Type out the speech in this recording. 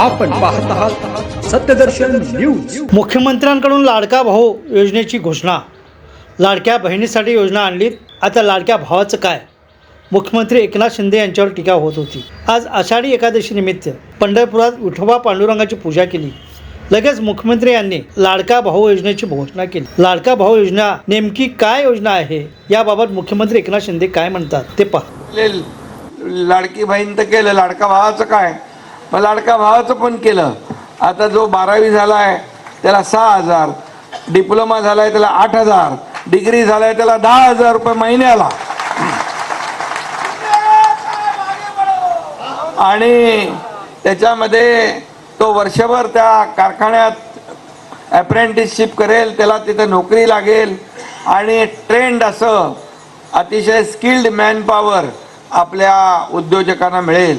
आपण पाहत आहात सत्यदर्शन न्यूज. मुख्यमंत्र्यांकडून लाडका भाऊ योजनेची घोषणा. लाडक्या बहिणीसाठी योजना आणलीत आता लाडक्या भावाचं काय? मुख्यमंत्री एकनाथ शिंदे यांच्यावर टीका होत होती. आज आषाढी एकादशी निमित्त पंढरपुरात विठोबा पांडुरंगाची पूजा केली. लगेच मुख्यमंत्री यांनी लाडका भाऊ योजनेची घोषणा केली. लाडका भाऊ योजना नेमकी काय योजना आहे? याबाबत मुख्यमंत्री एकनाथ शिंदे काय म्हणतात ते पहा. लाडकी बहीण तर केलं. लाडका भावाचं काय? मग लाडका भावाचं पण केलं. आता जो बारावी झाला आहे त्याला सहा हजार. डिप्लोमा झाला आहे त्याला आठ हजार. डिग्री झाला आहे त्याला दहा हजार रुपये महिन्याला. आणि त्याच्यामध्ये तो वर्षभर त्या कारखान्यात अप्रेंटिसशिप करेल त्याला तिथं नोकरी लागेल. आणि ट्रेंड असं अतिशय स्किल्ड मॅनपॉवर आपल्या उद्योजकांना मिळेल.